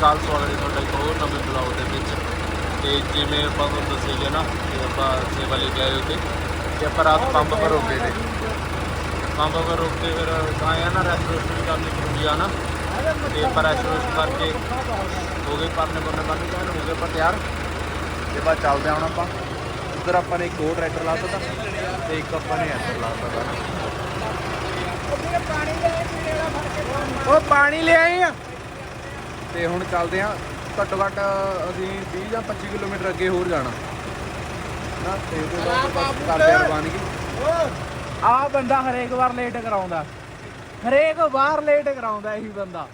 ਅਕਾਲ ਸਵਾਗਤ ਹੈ ਤੁਹਾਡਾ ਇੱਕ ਹੋਰ ਨਵੇਂ ਬਲੌਗ ਦੇ ਵਿੱਚ ਤੇ ਜਿਵੇਂ ਆਪਾਂ ਨੂੰ ਦੱਸਿਆ ਗਿਆ ਨਾ ਕਿ ਆਪਾਂ ਸੇਵਾ ਲੈ ਕੇ ਆਏ ਉੱਤੇ ਤੇ ਆਪਾਂ ਰਾਤ ਪੰਪ ਪਰ ਰੁਕੇ ਤੇ ਪੰਪ ਪਰ ਰੁਕ ਕੇ ਫਿਰ ਆਏ ਆ ਨਾ ਰੈਸਟੋਰੈਂਟ ਕਰਨੀ ਜ਼ਰੂਰੀ ਆ ਨਾ। ਤੇ ਆਪਾਂ ਰੈਸਟੋਰੈਂਟ ਕਰਕੇ ਹੋ ਗਏ ਪਰਨੇ ਪਰਨੇ ਬੰਨ ਕੇ ਹੋ ਗਏ ਆਪਾਂ ਤਿਆਰ। ਤੇ ਬਾਅਦ ਚੱਲਦੇ ਹੁਣ ਆਪਾਂ। ਉਧਰ ਆਪਾਂ ਨੇ ਇੱਕ ਹੋਰ ਟਰੈਕਟਰ ਲਾਤਾ ਤਾ ਤੇ ਇੱਕ ਆਪਾਂ ਨੇ ਐਂਟਰ ਲਾਤਾ ਤਾ ਉਹ ਪਾਣੀ ਲੈ ਆਏ ਆ। ਤੇ ਹੁਣ ਚੱਲਦੇ ਆ ਘੱਟੋ ਘੱਟ ਅਸੀਂ 20 ਜਾਂ 25 ਕਿਲੋਮੀਟਰ ਅੱਗੇ ਹੋਰ ਜਾਣਾ। ਨਾ ਤੇ ਉਹਦੇ ਬਾਅਦ ਬਸ ਕਰਦੇ ਆ ਰਵਾਨਗੀ ਆ ਬੰਦਾ ਹਰੇਕ ਵਾਰ ਲੇਟ ਕਰਾਉਂਦਾ। ਹਰੇਕ ਵਾਰ ਲੇਟ ਕਰਾਉਂਦਾ ਇਹੀ ਬੰਦਾ।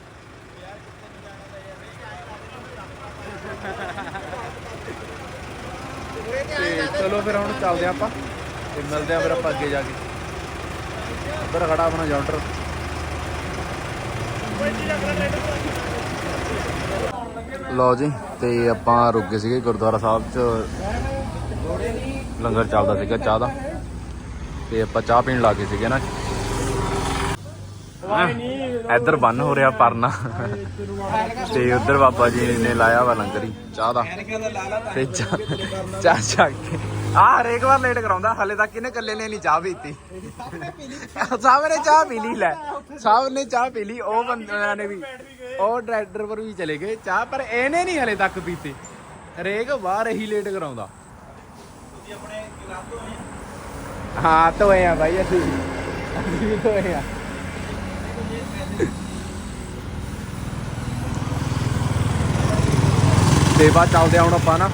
ਤੇ ਚਲੋ ਫਿਰ ਹੁਣ ਚੱਲਦੇ ਆਪਾਂ। ਤੇ ਮਿਲਦੇ ਆ ਫਿਰ ਆਪਾਂ ਅੱਗੇ ਜਾ ਕੇ। ਉੱਧਰ ਖੜਾ ਆਪਣਾ ਜੌਂਟਰ। ਲਓ ਜੀ, ਤੇ ਆਪਾਂ ਰੁਕ ਗਏ ਸੀਗੇ ਗੁਰਦੁਆਰਾ ਸਾਹਿਬ 'ਚ। ਲੰਗਰ ਚੱਲਦਾ ਸੀਗਾ ਚਾਹ ਦਾ। ਤੇ ਆਪਾਂ ਚਾਹ ਪੀਣ ਲੱਗੇ ਸੀਗੇ ਨਾ। ਇੱਧਰ ਬੰਨ ਹੋ ਰਿਹਾ ਪਰਨਾ। ਤੇ ਉੱਧਰ ਬਾਬਾ ਜੀ ਨੇ ਲਾਇਆ ਵਾ ਲੰਗਰ ਹੀ, ਚਾਹ ਦਾ। ਤੇ ਚਾਹ ਚਾਹ ਚਾਹ ਕੇ ਆ ਹਰੇਕ ਵਾਰ ਲੇਟ ਕਰਾਉਂਦਾ, ਹਲੇ ਤੱਕ ਇਹਨੇ ਇਕੱਲੇ ਨੇ ਨਹੀਂ ਚਾਹ ਪੀਤੀ। ਸਭ ਨੇ ਚਾਹ ਪੀ ਲਈ ਲੈ। ਸਭ ਨੇ ਚਾਹ ਪੀ ਲਈ, ਉਹ ਬੰਦਿਆਂ ਨੇ ਵੀ, ਉਹ ਡਰਾਈਵਰ ਪਰ ਵੀ ਚਲੇ ਗਏ ਚਾਹ, ਪਰ ਇਹਨੇ ਨਹੀਂ ਹਲੇ ਤੱਕ ਪੀਤੀ। ਹਰੇਕ ਵਾਰ ਇਹੀ ਲੇਟ ਕਰਾਉਂਦਾ। ਹਾਂ, ਧੋਏ ਆ ਭਾਈ ਅਸੀਂ ਅਸੀਂ ਵੀ ਤੋਏ ਆ। ਤੇ ਬਾਅਦ ਚੱਲਦੇ ਆ ਹੁਣ ਆਪਾਂ ਨਾ।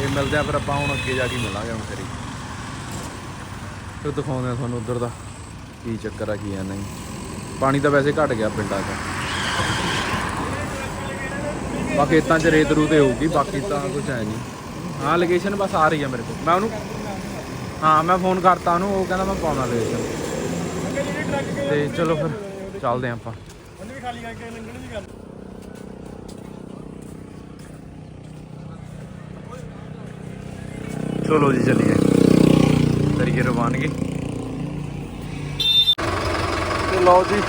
ਤੇ ਮਿਲਦੇ ਆ, ਫਿਰ ਆਪਾਂ ਹੁਣ ਅੱਗੇ ਜਾ ਕੇ ਮਿਲਾਂਗੇ ਹੁਣ ਕਰੀ ਫਿਰ ਦਿਖਾਉਂਦੇ ਆ ਤੁਹਾਨੂੰ ਉਧਰ ਦਾ ਕੀ ਚੱਕਰ ਆ, ਕੀ ਆ ਨਹੀਂ। ਪਾਣੀ ਤਾਂ ਵੈਸੇ ਘਟ ਗਿਆ ਪਿੰਡਾਂ 'ਚ। ਬਾਕੀ ਇਤਾਂ 'ਚ ਰੇਤ ਰੂਤ ਹੋਊਗੀ, ਬਾਕੀ ਤਾਂ ਕੁਝ ਹੈ ਨਹੀਂ। ਹਾਂ ਲੋਕੇਸ਼ਨ ਬਸ ਆ ਰਹੀ ਆ ਮੇਰੇ ਕੋਲ। ਮੈਂ ਉਹਨੂੰ ਹਾਂ, ਮੈਂ ਫੋਨ ਕਰਤਾ ਉਹਨੂੰ, ਉਹ ਕਹਿੰਦਾ ਮੈਂ ਪਾਉਣਾ ਲੋਕੇਸ਼ਨ ਤੇ ਚਲੋ ਫਿਰ, ਚੱਲਦੇ ਆ ਆਪਾਂ। ਚਲੋ ਜੀ ਚੱਲੀਏ। ਕਰੀਏ ਰਵਾਨਗੀ ਤੇ ਲਓ ਜੀ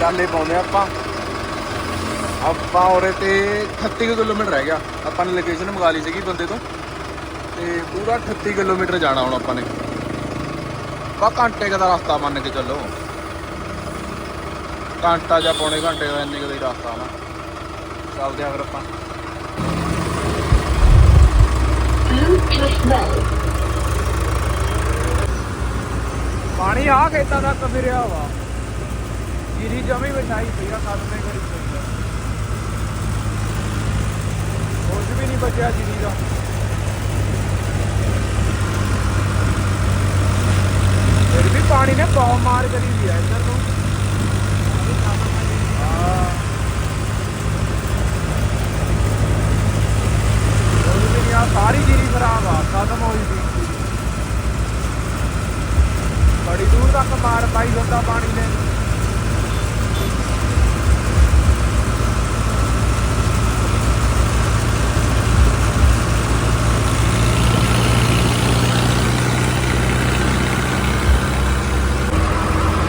ਚਾਲੇ ਪਾਉਂਦੇ ਆ ਆਪਾਂ। ਆਪਾਂ ਉਰੇ ਤੇ 38 ਕੁ ਕਿਲੋਮੀਟਰ ਰਹਿ ਗਿਆ। ਆਪਾਂ ਨੇ ਲੋਕੇਸ਼ਨ ਮੰਗਾ ਲਈ ਸੀਗੀ ਬੰਦੇ ਤੋਂ। ਤੇ ਪੂਰਾ 38 ਕਿਲੋਮੀਟਰ ਜਾਣਾ ਹੁਣ ਆਪਾਂ ਨੇ। ਬਾ ਘੰਟੇ ਕੁ ਦਾ ਰਸਤਾ ਮੰਨ ਕੇ ਚੱਲੋ। ਘੰਟਾ ਜਾਂ ਪੌਣੇ ਘੰਟੇ ਦਾ ਇੰਨੇ ਕੁ ਰਸਤਾ ਨਾ ਚੱਲਦੇ ਆ ਫਿਰ ਆਪਾਂ। ਪਾਣੀ ਆ ਖੇਤਾਂ ਤੱਕ ਫਿਰਿਆ ਵਾ। ਜੀਰੀ ਜਮੀ ਵਿਛਾਈ ਪਈ ਆ ਕਦਮੇ ਕਰੀ ਪਈ ਆ। ਕੁਝ ਵੀ ਨਹੀਂ ਬਚਿਆ ਜੀਰੀ ਦਾ। ਫਿਰ ਵੀ ਪਾਣੀ ਨੇ ਬਹੁਤ ਮਾਰ ਕਰੀ ਦੀ ਆ ਇੱਧਰ ਨੂੰ ਹਾਂ ਕੁਝ ਵੀ ਨਹੀਂ ਆ ਸਾਰੀ ਜੀਰੀ ਖਰਾਬ ਆ ਖਤਮ ਹੋਈ ਸੀ ਬੜੀ ਦੂਰ ਤੱਕ ਮਾਰ ਪਾਈ ਹੁੰਦਾ ਪਾਣੀ ਨੇ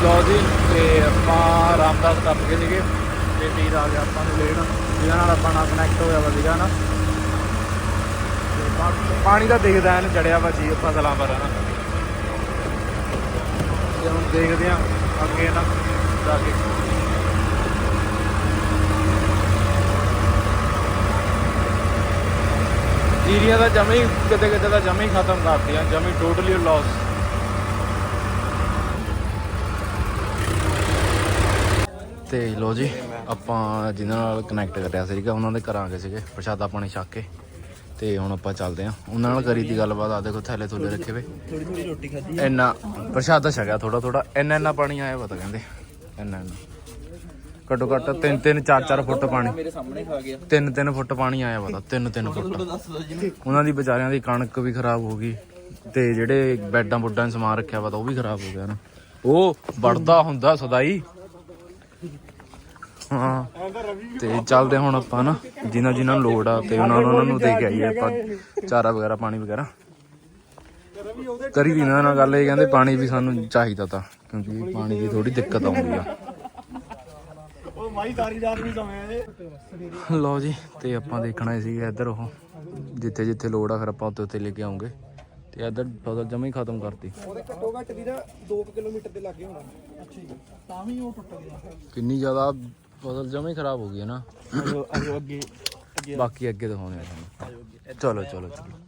ਲਓ ਜੀ ਤੇ ਆਪਾਂ ਰਾਮਦਾਸ ਟੱਪ ਗਏ ਸੀਗੇ ਤੇ ਵੀਰ ਆ ਗਿਆ ਆਪਾਂ ਨੂੰ ਲੈਣ। ਜਿਹਦੇ ਨਾਲ ਆਪਾਂ ਨਾਲ ਕਨੈਕਟ ਹੋਇਆ ਵਾ ਸੀਗਾ ਨਾ। ਤੇ ਬਾਕੀ ਪਾਣੀ ਦਾ ਦਿਖਦਾ ਐਨ ਚੜਿਆ ਵਾ ਜੀ ਫਸਲਾਂ ਪਰ ਨਾ ਤੇ ਹੁਣ ਦੇਖਦੇ ਆ, ਅੱਗੇ ਨਾ ਜਾ ਕੇ। ਜੀਰੀਆਂ ਦਾ ਜਮੇ ਹੀ ਕਿਤੇ ਕਿਤੇ ਦਾ ਜਮੇ ਹੀ ਖਤਮ ਕਰਤੀਆਂ ਜਮੇ ਟੋਟਲੀ ਲਾਸ ਤੇ ਲੋ ਜੀ, ਆਪਾਂ ਜਿਨ੍ਹਾਂ ਨਾਲ ਕਨੈਕਟ ਕਰਿਆ ਸੀਗਾ, ਉਹਨਾਂ ਦੇ ਘਰਾਂ ਗਏ ਸੀਗੇ, ਪ੍ਰਸ਼ਾਦਾ ਪਾਣੀ ਛੱਕ ਕੇ। ਤੇ ਹੁਣ ਆਪਾਂ ਚੱਲਦੇ ਆਂ ਉਹਨਾਂ ਨਾਲ ਕਰੀ ਦੀ ਗੱਲਬਾਤ ਆ ਦੇਖੋ ਥੈਲੇ ਥੁੱਲੇ ਰੱਖੇ ਵੇ। ਥੋੜੀ ਥੋੜੀ ਰੋਟੀ ਖਾਧੀ ਇੰਨਾ ਪ੍ਰਸ਼ਾਦਾ ਛਕਿਆ ਥੋੜਾ ਥੋੜਾ ਇੰਨਾ ਇੰਨਾ ਪਾਣੀ ਆਇਆ ਪਤਾ ਕਹਿੰਦੇ, ਇੰਨਾ ਇੰਨਾ। ਘੱਟੋ ਘੱਟ 3 3 4 4 ਫੁੱਟ ਪਾਣੀ। ਮੇਰੇ ਸਾਹਮਣੇ ਖਾ ਗਿਆ 3 3 ਫੁੱਟ ਪਾਣੀ ਆਇਆ ਪਤਾ 3 3 ਫੁੱਟ। ਉਹਨਾਂ ਦੀ ਵਿਚਾਰਿਆਂ ਦੀ ਕਣਕ ਵੀ ਖਰਾਬ ਹੋ ਗਈ, ਤੇ ਜਿਹੜੇ ਬੈੱਡਾਂ ਬੁੱਡਾਂ 'ਚ ਸਮਾਨ ਰੱਖਿਆ ਵਾ ਉਹ ਵੀ ਖਰਾਬ ਹੋ ਗਿਆ ਨਾ। ਉਹ ਵੜਦਾ ਹੁੰਦਾ ਸਦਾਈ। ਹਾਂ। ਤੇ ਚੱਲਦੇ ਹੁਣ ਆਪਾਂ ਨਾ ਜਿਨ੍ਹਾਂ ਜਿਨ੍ਹਾਂ ਨੂੰ ਲੋੜ ਆ ਤੇ ਉਹਨਾਂ ਨੂੰ ਉਹਨਾਂ ਨੂੰ ਦੇ ਕੇ ਆਈਏ ਆਪਾਂ ਚਾਰਾ ਵਗੈਰਾ ਪਾਣੀ ਵਗੈਰਾ। ਕਰੀ ਦੀ ਇਹਨਾਂ ਨਾਲ ਗੱਲ ਇਹ ਕਹਿੰਦੇ ਪਾਣੀ ਵੀ ਸਾਨੂੰ ਚਾਹੀਦਾ ਤਾਂ ਕਿਉਂਕਿ ਪਾਣੀ ਦੀ ਥੋੜੀ ਦਿੱਕਤ ਆਉਂਦੀ ਆ। ਮਾਈ ਸਾਰੀ ਰਾਤ ਵੀ ਸੌਂਿਆ ਏ ਲਓ ਜੀ ਤੇ ਆਪਾਂ ਦੇਖਣਾ ਸੀ ਇੱਧਰ ਉਹ ਜਿੱਥੇ ਜਿੱਥੇ ਲੋੜ ਆ ਫਿਰ ਆਪਾਂ ਉੱਤੇ ਉੱਤੇ ਲੈ ਕੇ ਆਉਂਗੇ। ਤੇ ਇੱਧਰ ਫਸਲ ਜਮਾ ਹੀ ਖਤਮ ਕਰਤੀ। ਉਹਦੇ ਘੱਟੋ ਘੱਟ ਵੀ ਨਾ 2 ਕਿਲੋਮੀਟਰ ਦੇ ਲਾਗੇ ਹੋਣਾ। ਅੱਛਾ ਜੀ ਤਾਂ ਵੀ ਉਹ ਟੁੱਟ ਗਿਆ। ਕਿੰਨੀ ਜ਼ਿਆਦਾ ਫਸਲ ਜਮਾ ਹੀ ਖਰਾਬ ਹੋ ਗਈ ਹੈ ਨਾ ਆਜੋ ਆਜੋ ਅੱਗੇ ਅੱਗੇ ਬਾਕੀ ਅੱਗੇ ਦਿਖਾਉਣੇ ਆ ਤੁਹਾਨੂੰ ਚਲੋ ਚਲੋ ਚਲੋ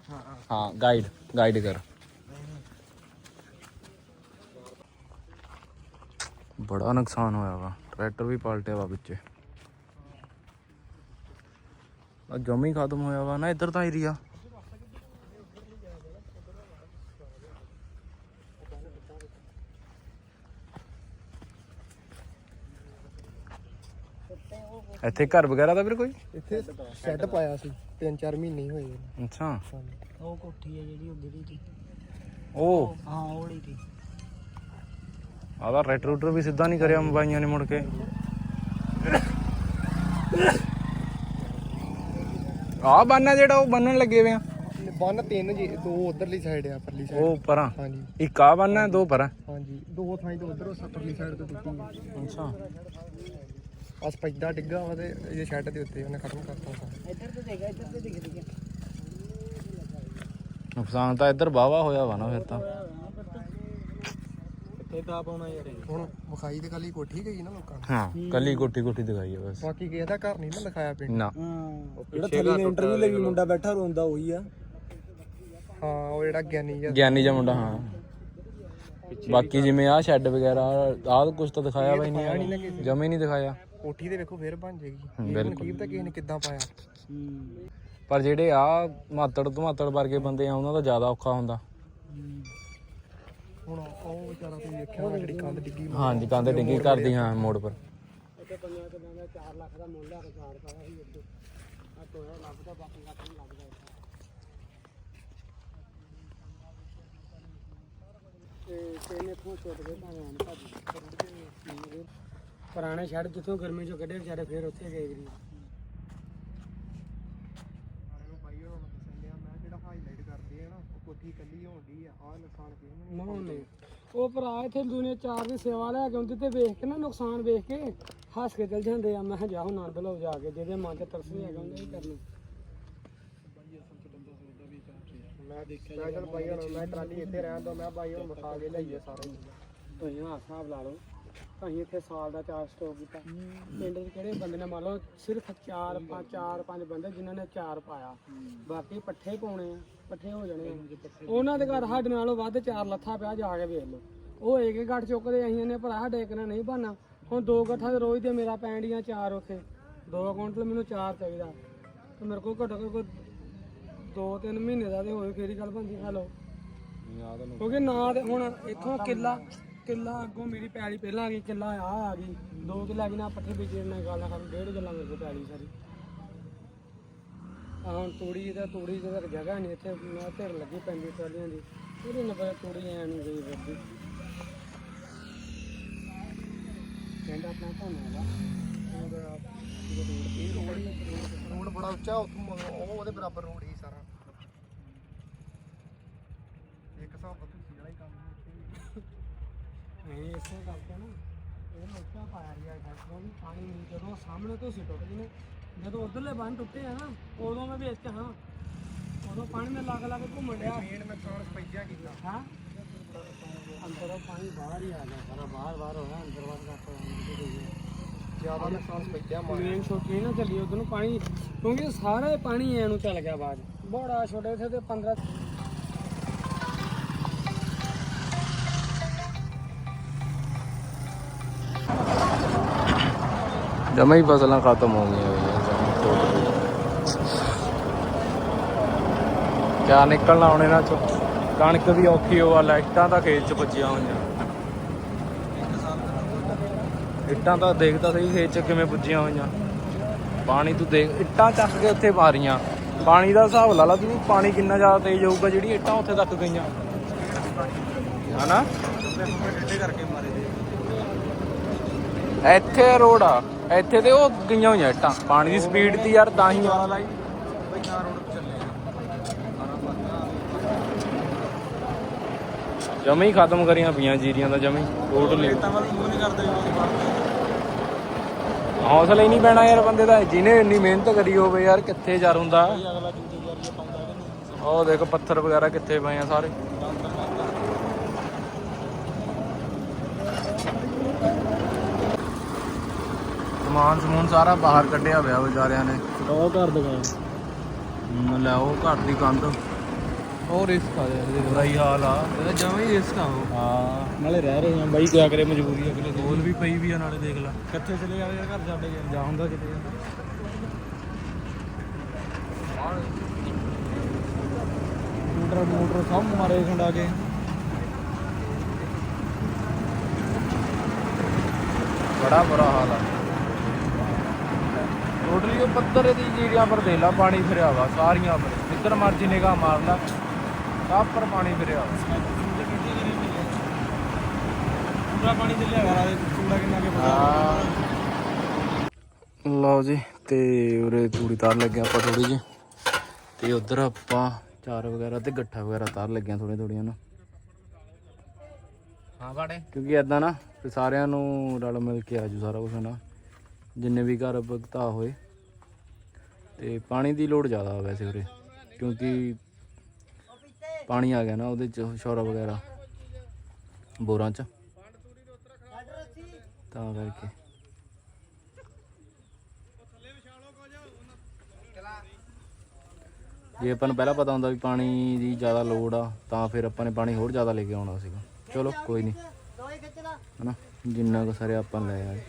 ਹਾਂ ਗਾਈਡ ਗਾਈਡ ਕਰ ਬੜਾ ਨੁਕਸਾਨ ਹੋਇਆ ਵਾ ਟਰੈਕਟਰ ਵੀ ਪਲਟਿਆ ਵਾ ਵਿੱਚੇ ਆ ਜਮਾ ਹੀ ਖਤਮ ਹੋਇਆ ਵਾ ਨਾ ਇੱਧਰ ਤਾਂ ਏਰੀਆ ਇੱਥੇ ਘਰ ਵਗੈਰਾ ਤਾਂ ਫਿਰ ਕੋਈ? ਇੱਥੇ ਸ਼ੈੱਡ ਪਾਇਆ ਸੀ 3-4 ਮਹੀਨੇ ਹੀ ਹੋਏ ਅੱਛਾ। ਉਹ ਕੋਠੀ ਹੈ ਜਿਹੜੀ ਉਹ ਗਿਰੀ ਸੀ ਉਹ? ਹਾਂ ਉਹ ਵਾਲੀ ਸੀ ਆਦਾ ਰੈਟ ਰੂਟਰ ਵੀ ਸਿੱਧਾ ਨਹੀਂ ਕਰਿਆ ਮੋਬਾਈਆਂ ਨੇ ਮੁੜ ਕੇ। ਆ ਬੰਨਾ ਜਿਹੜਾ ਉਹ ਬੰਨਣ ਲੱਗੇ ਵੇ ਆ। ਬੰਨ ਤਿੰਨ ਜੀ ਦੋ ਉਧਰਲੀ ਸਾਈਡ ਆ ਪਰਲੀ ਸਾਈਡ ਉਹ ਪਰਾਂ ਹਾਂਜੀ। ਇੱਕ ਆ ਬੰਨਾ ਦੋ ਪਰਾਂ ਹਾਂਜੀ ਦੋ ਥਾਈਂ ਤੋਂ ਉਧਰੋਂ ਸੱਤਰਲੀ ਸਾਈਡ ਤੋਂ ਟੁੱਟੀ ਅੱਛਾ। ਬਸ ਪੈਦਾ ਡਿੱਗਾ ਵਾ ਤੇ ਇਹ ਸ਼ੈੱਡ ਦੇ ਉੱਤੇ ਉਹਨੇ ਖਤਮ ਕਰਤਾ ਸਾਰਾ। ਨੁਕਸਾਨ ਤਾਂ ਇੱਧਰ ਵਾਵਾ ਹੋਇਆ ਵਾ ਨਾ ਫਿਰ ਤਾਂ। ਕਿੱਥੇ ਤਾਂ ਪਾਉਣਾ ਯਾਰ ਹੁਣ ਵਿਖਾਈ ਤੇ ਕੱਲੀ ਕੋਠੀ ਗਈ ਨਾ ਲੋਕਾਂ ਨੂੰ। ਹਾਂ ਕੱਲੀ ਕੋਟੀ ਕੋਟੀ ਦਿਖਾਈ ਆ ਬਸ। ਬਾਕੀ ਕਿਸੇ ਦਾ ਘਰ ਨਹੀਂ ਨਾ ਦਿਖਾਇਆ ਪਿੰਡ। ਨਾ। ਜਿਹੜਾ ਥੱਲੇ ਨੇ ਇੰਟਰਵਿਊ ਲਈ ਮੁੰਡਾ ਬੈਠਾ ਰੋਂਦਾ ਉਹੀ ਆ। ਹਾਂ ਉਹ ਜਿਹੜਾ ਗਿਆਨੀ ਜਿਹਾ। ਗਿਆਨੀ ਜਿਹਾ ਮੁੰਡਾ ਹਾਂ। ਬਾਕੀ ਜਿਵੇਂ ਆ। ਸ਼ੈੱਡ ਵਗੈਰਾ ਆਹ ਕੁਝ ਤਾਂ ਦਿਖਾਇਆ ਨਹੀਂ ਜਮੇ ਨਹੀਂ ਦਿਖਾਇਆ। ਕੋਠੀ ਦੇ ਵੇਖੋ ਫੇਰ ਬਣ ਜੇਗੀ ਇਹ ਬਿਲਕੁਲ। ਨਕੀਬ ਤਾਂ ਕਿਸੇ ਨੇ ਕਿੱਦਾਂ ਪਾਇਆ? ਪਰ ਜਿਹੜੇ ਆ ਮਾਤੜ ਧਮਾਤੜ ਵਰਗੇ ਬੰਦੇ ਆ ਉਹਨਾਂ ਦਾ ਜ਼ਿਆਦਾ ਔਖਾ ਹੁੰਦਾ। ਹੁਣ ਉਹ ਵਿਚਾਰਾ ਤੁਸੀਂ ਵੇਖਿਆ ਹੋਣਾ ਜਿਹੜੀ ਕੰਧ ਡਿੱਗੀ ਹਾਂਜੀ ਕੰਧ ਡਿੱਗੀ ਕਰਦੀ ਹਾਂ ਮੋੜ ਪਰ। ਪੁਰਾਣੇ ਸ਼ਹਿਰ ਜਿੱਥੋਂ ਗਰਮੀ ਚੋਂ ਕੱਢੇ ਵਿਚਾਰੇ ਫੇਰ ਉੱਥੇ ਗਏ ਨਹੀਂ ਉਹ ਭਰਾ ਇੱਥੇ ਦੁਨੀਆ ਚਾਰ ਦੀ ਸੇਵਾ ਲੈ ਕੇ ਆਉਂਦੀ ਤੇ ਵੇਖ ਕੇ ਨਾ ਨੁਕਸਾਨ ਵੇਖ ਕੇ ਹੱਸ ਕੇ ਚਲ ਜਾਂਦੇ ਆ। ਮੈਂ ਕਿਹਾ ਜਾਓ ਆਨੰਦ ਲਓ ਜਾ ਕੇ ਜਿਹਦੇ ਮਨ ਤੇ ਤਰਸ ਨਹੀਂ ਹੈਗਾ ਉਹਨੇ ਹੀ ਕਰਨਾ। ਮੈਂ ਦੇਖਿਆ ਮੈਂ ਚਲ ਬਾਈ ਹੁਣ ਮੈਂ ਟਰਾਲੀ ਇੱਥੇ ਰਹਿਣ ਦੋ ਮੈਂ ਬਾਈ ਹੁਣ ਮਖਾ ਕੇ ਲਈਏ ਸਾਰੇ ਤੁਸੀਂ ਹਾਂ ਹਿਸਾਬ ਲਾ ਲਓ। ਅਸੀਂ ਇੱਥੇ ਸਾਲ ਦਾ ਚਾਰ ਸਟੋਕ ਕੀਤਾ। ਪਿੰਡ ਦੇ ਕਿਹੜੇ ਬੰਦੇ ਨੇ ਮੰਨ ਲਓ ਸਿਰਫ ਚਾਰ ਪੰਜ ਚਾਰ ਪੰਜ ਬੰਦੇ ਜਿਨ੍ਹਾਂ ਨੇ ਚਾਰ ਪਾਇਆ। ਬਾਕੀ ਪੱਠੇ ਪਾਉਣੇ ਆ ਪੱਠੇ ਹੋ ਜਾਣੇ ਆ। ਉਹਨਾਂ ਦੇ ਘਰ ਸਾਡੇ ਨਾਲੋਂ ਵੱਧ ਚਾਰ ਲੱਥਾ ਪਿਆ ਜਾ ਕੇ ਵੇਖ ਲਓ। ਉਹ ਇੱਕ ਇੱਕ ਗੱਠ ਚੁੱਕਦੇ ਅਸੀਂ ਨੇ ਭਰਾ ਸਾਡੇ ਇੱਕ ਨਾਲ ਨਹੀਂ ਬਣਨਾ। ਹੁਣ ਦੋ ਗੱਠਾਂ ਦੇ ਰੋਜ਼ ਤੇ ਮੇਰਾ ਪੈਣ ਡੀਆਂ ਚਾਰ ਉੱਥੇ। ਦੋ ਕੁਇੰਟਲ ਮੈਨੂੰ ਚਾਰ ਚਾਹੀਦਾ। ਤੇ ਮੇਰੇ ਕੋਲ ਘੱਟੋ ਘੱਟ ਕੋਈ ਦੋ ਤਿੰਨ ਮਹੀਨੇ ਦਾ ਤੇ ਹੋਏ ਫੇਰ ਹੀ ਗੱਲ ਬਣਦੀ। ਹੈਲੋ ਕਿਉਂਕਿ ਨਾ ਤੇ ਹੁਣ ਇੱਥੋਂ ਕਿੱਲਾ ਕਿੱਲਾ ਅੱਗੋਂ ਮੇਰੀ ਪੈਲੀ ਪਹਿਲਾਂ ਆ ਗਈ, ਕਿੱਲਾ ਆ ਆ ਗਈ। ਦੋ ਕਿੱਲਾ ਕਿ ਨਾ, ਪੱਠੇ ਬੀਜਣ ਨਾਲ ਗੱਲ ਕਰ ਡੇਢ ਕਿੱਲਾ ਮੇਰੇ ਕੋਲ ਪੈਲੀ ਸਾਰੀ। ਆਹ ਹੁਣ ਤੂੜੀ ਤੇ ਤੂੜੀ ਤੇ ਤਾਂ ਜਗ੍ਹਾ ਨਹੀਂ ਇੱਥੇ, ਮੈਂ ਧਿਰ ਲੱਗੀ ਪੈਂਦੀ ਟਰਾਲੀਆਂ ਦੀ। ਉਹਦੇ ਨਾਲ ਪਤਾ ਤੂੜੀ ਐ ਨਹੀਂ ਗਈ ਵੱਡੀ ਪਿੰਡ ਆਪਣਾ ਧੰਨਾ ਦਾ ਇਹ ਰੋਡ ਰੋਡ ਬੜਾ ਉੱਚਾ, ਉੱਥੋਂ ਉਹ ਉਹਦੇ ਬਰਾਬਰ ਰੋਡ ਹੀ ਸਾਰਾ। ਇੱਕ ਹਿਸਾਬ ਦਾ ਤੁਸੀਂ ਜਿਹੜਾ ਹੀ ਕੰਮ ਨਹੀਂ ਇਸੇ ਕਰਕੇ ਨਾ ਇਹ ਮੋਟਾ ਪਾਇਆ ਰਿਹਾ ਹੈ। ਵੀ ਪਾਣੀ ਨਹੀਂ ਜਦੋਂ ਸਾਹਮਣੇ ਤੋਂ ਸੀ ਟੁੱਟ ਗਈ ਨੇ ਜਦੋਂ ਉਧਰਲੇ ਬੰਨ ਟੁੱਟੇ ਆ ਨਾ ਉਦੋਂ ਮੈਂ ਵੇਚ ਕੇ ਹਾਂ ਉਦੋਂ ਪਾਣੀ ਨੇ ਲੱਗ ਲੱਗ ਘੁੰਮਣ ਡਿਆ। ਮੇਨ ਨੁਕਸਾਨ ਸਪੈਜਾ ਕੀਤਾ। ਹਾਂ? ਅੰਦਰੋਂ ਪਾਣੀ ਬਾਹਰ ਹੀ ਆ ਗਿਆ ਸਾਰਾ ਬਾਹਰ ਬਾਹਰ ਹੋਇਆ ਅੰਦਰ ਬਾਹਰ ਕਰਤਾ ਜ਼ਿਆਦਾ ਨੁਕਸਾਨ ਸਪੈਜਾ ਮਾਰਿਆ। ਮੇਨ ਛੋਟੀ ਨਾ ਚੱਲੀ ਉਧਰ ਨੂੰ ਪਾਣੀ ਕਿਉਂਕਿ ਸਾਰਾ ਪਾਣੀ ਐ ਨੂੰ ਚੱਲ ਗਿਆ ਬਾਅਦ। ਬੜਾ ਛੋਟੇ ਇੱਥੇ ਤੇ 15 ਜਮਾ ਹੀ ਫਸਲਾਂ ਖਤਮ ਹੋ ਗਈਆਂ ਕਿਆ ਨਿਕਲਣਾ ਹੁਣ ਇਹਨਾਂ ਚੋਂ? ਕਣਕ ਵੀ ਔਖੀ ਹੋਆ ਲਾਈਟਾਂ ਤਾਂ ਖੇਤ ਚ ਵੱਜੀਆਂ ਹੋਈਆਂ। ਇੱਟਾਂ ਤਾਂ ਦੇਖਦਾ ਸਹੀ ਖੇਤ ਚ ਕਿਵੇਂ ਵੱਜੀਆਂ ਹੋਈਆਂ। ਪਾਣੀ ਤੂੰ ਦੇਖ, ਇੱਟਾਂ ਚੱਕ ਕੇ ਉੱਥੇ ਮਾਰੀਆਂ। ਪਾਣੀ ਦਾ ਹਿਸਾਬ ਲਾ ਲਾ ਤੂੰ ਪਾਣੀ ਕਿੰਨਾ ਜ਼ਿਆਦਾ ਤੇਜ਼ ਹੋਊਗਾ ਜਿਹੜੀ ਇੱਟਾਂ ਉੱਥੇ ਤੱਕ ਗਈਆਂ। ਹਨਾ? ਇੱਥੇ ਰੋਡ ਆ। ਇੱਥੇ ਤੇ ਉਹ ਗਈਆਂ ਹੋਈਆਂ ਇੱਟਾਂ। ਪਾਣੀ ਦੀ ਸਪੀਡ ਤੇ ਯਾਰ ਤਾਂ ਹੀ ਆ। ਜਮੇ ਹੀ ਖਤਮ ਕਰੀਆਂ ਪਈਆਂ ਜੀਰੀਆਂ ਦਾ ਜਮੇ ਟੋਟਲੀ। ਹੌਸਲਾ ਹੀ ਨਹੀਂ ਪੈਣਾ ਯਾਰ ਬੰਦੇ ਦਾ। ਜਿਹਨੇ ਇੰਨੀ ਮਿਹਨਤ ਕਰੀ ਹੋਵੇ ਯਾਰ ਕਿੱਥੇ ਜਰ ਹੁੰਦਾ? ਉਹ ਦੇਖੋ ਪੱਥਰ ਵਗੈਰਾ ਕਿੱਥੇ ਪਏ ਆ ਸਾਰੇ। ਸਮਾਨ ਸਮੂਨ ਸਾਰਾ ਬਾਹਰ ਕੱਢਿਆ ਹੋਇਆ ਵਿਚਾਰਿਆਂ ਨੇ। ਉਹ ਘਰ ਦਿਖਾਓ ਹਮ, ਲੈ ਉਹ ਘਰ ਦੀ ਕੰਧ। ਉਹ ਰਿਸਕ ਆ ਯਾਰ ਬੁਰਾ ਹੀ ਹਾਲ ਆ। ਇਹਦਾ ਜਮਾ ਹੀ ਰਿਸਕ ਆ ਹਾਂ। ਨਾਲੇ ਰਹਿ ਰਹੇ ਹਾਂ ਬਾਈ ਕਿਆ ਕਰੇ ਮਜਬੂਰੀ ਅਗਲੇ ਗੋਲ ਵੀ ਪਈ ਵੀ ਆ ਨਾਲੇ ਦੇਖ ਲੈ। ਕਿੱਥੇ ਚਲੇ ਜਾਵੇ ਘਰ ਸਾਡੇ ਜਾ ਹੁੰਦਾ ਕਿਤੇ। ਮੋਟਰ ਮੋਟਰ ਸਭ ਮਾਰੇ ਖੰਡਾ ਕੇ। ਬੜਾ ਬੁਰਾ ਹਾਲ ਆ। ਟੋਟਲੀ ਉਹ ਪੱਤਰ ਦੀ ਜੀਰੀਆਂ ਪਰ ਦੇ ਲਾ ਪਾਣੀ ਫਿਰਿਆ ਵਾ ਸਾਰੀਆਂ ਪਰ ਜਿੱਧਰ ਮਰਜ਼ੀ ਨਿਗਾਹ ਮਾਰ ਲਾ ਸਭ ਪਰ ਪਾਣੀ ਫਿਰਿਆ ਵਾ। ਪੂਰਾ ਪਾਣੀ ਚੱਲਿਆ ਘਰਾਂ ਦੇ ਚੂੜਾ ਕਿੰਨਾ ਕੇ ਲਓ ਜੀ ਤੇ ਉਰੇ ਤੂੜੀ ਤਾਰ ਲੱਗੇ ਆਪਾਂ ਥੋੜੀ ਜੀ ਤੇ ਉਧਰ ਆਪਾਂ ਚਾਰ ਵਗੈਰਾ ਤੇ ਗੱਠਾ ਵਗੈਰਾ ਤਾਰ ਲੱਗਿਆ ਥੋੜੇ ਥੋੜੀਆਂ ਨਾ। ਹਾਂ ਬਾੜੇ। ਕਿਉਂਕਿ ਐਦਾਂ ਨਾ ਸਾਰਿਆਂ ਨੂੰ ਰਲ ਮਿਲ ਕੇ ਆਜੂ ਸਾਰਾ ਕੁਝ ਨਾ। ਜਿੰਨੇ ਵੀ ਘਰ ਭਗਤਾ ਹੋਏ। ਤੇ ਪਾਣੀ ਦੀ ਲੋੜ ਜ਼ਿਆਦਾ ਆ ਵੈਸੇ ਉਰੇ, ਕਿਉਂਕਿ ਪਾਣੀ ਆ ਗਿਆ ਨਾ ਉਹਦੇ ਚ ਸ਼ੌਰਾ ਵਗੈਰਾ ਬੋਰਾਂ ਚ। ਤਾਂ ਕਰਕੇ। ਜੇ ਆਪਾਂ ਨੂੰ ਪਹਿਲਾਂ ਪਤਾ ਹੁੰਦਾ ਵੀ ਪਾਣੀ ਦੀ ਜ਼ਿਆਦਾ ਲੋੜ ਆ, ਤਾਂ ਫਿਰ ਆਪਾਂ ਨੇ ਪਾਣੀ ਹੋਰ ਜ਼ਿਆਦਾ ਲੈ ਕੇ ਆਉਣਾ ਸੀਗਾ। ਚਲੋ, ਕੋਈ ਨਹੀਂ। ਹਨਾ? ਜਿੰਨਾ ਕੁ ਸਾਰੇ ਆਪਾਂ ਲੈ ਆਏ।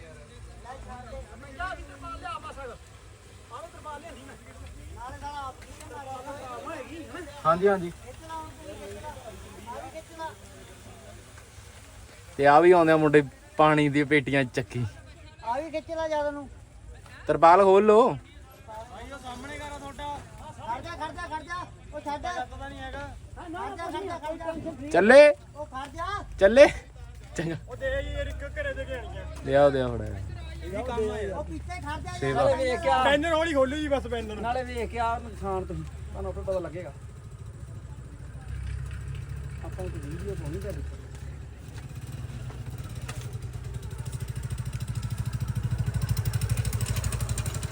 ਹਾਂਜੀ ਹਾਂਜੀ। ਤੇ ਆ ਵੀ ਆਉਂਦੇ ਆ ਮੁੰਡੇ ਪਾਣੀ ਦੀਆਂ ਪੇਟੀਆਂ ਚੱਕੀ। ਆ ਵੀ ਖਿੱਚ ਲਾ ਜ਼ਿਆਦਾ ਨੂੰ। ਤਰਪਾਲ ਖੋਲ ਲੋ ਸਾਹਮਣੇ ਕਰਾ ਤੁਹਾਡਾ। ਖੜ ਜਾ ਖੜ ਜਾ ਖੜ ਜਾ। ਉਹ ਛੱਡ। ਪਤਾ ਨਹੀਂ ਹੈਗਾ। ਚੱਲੇ। ਉਹ ਖੜ ਜਾ। ਚੱਲੇ। ਚੰਗਾ ਉਹ ਦੇ ਯਾਰ ਇੱਕ ਘਰੇ ਦੇ ਗੇਣੀਆਂ ਲਿਆਓ ਦਿਆ ਫੜਾ ਇਹ ਵੀ ਕੰਮ ਆ ਉਹ ਪਿੱਛੇ ਖੜ ਜਾ ਸੇਵਾ ਵੇਖ ਕੇ ਪੈਨਰ ਹੌਲੀ ਖੋਲੋ ਜੀ ਬਸ ਪੈਨਰ ਨਾਲੇ ਵੇਖ ਕੇ ਆ ਨੁਕਸਾਨ ਤੁਸੀਂ। ਤੁਹਾਨੂੰ ਆਪੇ ਪਤਾ ਲੱਗੇਗਾ। ਆਪਾਂ ਨੂੰ ਵੀਡੀਓ ਪਾਉਣੀ ਤੁਹਾਡੀ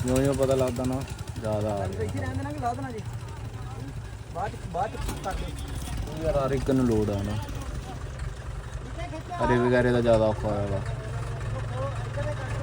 ਜਿਉਂ ਜਿਉਂ ਪਤਾ ਲੱਗਦਾ ਨਾ ਜ਼ਿਆਦਾ ਆ ਗਿਆ। ਇੱਥੇ ਰਹਿੰਦੇ ਨਾ ਕਿ ਲਾ ਦੇਣਾ ਜੀ? ਬਾਅਦ ਚ- ਬਾਅਦ ਚ ਕਰ ਦੇ ਯਾਰ ਹਰ ਇੱਕ ਨੂੰ ਲੋੜ ਆ ਨਾ। ਹਰੇ ਵਗੈਰੇ ਦਾ ਜ਼ਿਆਦਾ ਔਖਾ ਹੋਇਆ ਵਾ। ਉਹ ਇੱਧਰ ਦੇ ਕਰ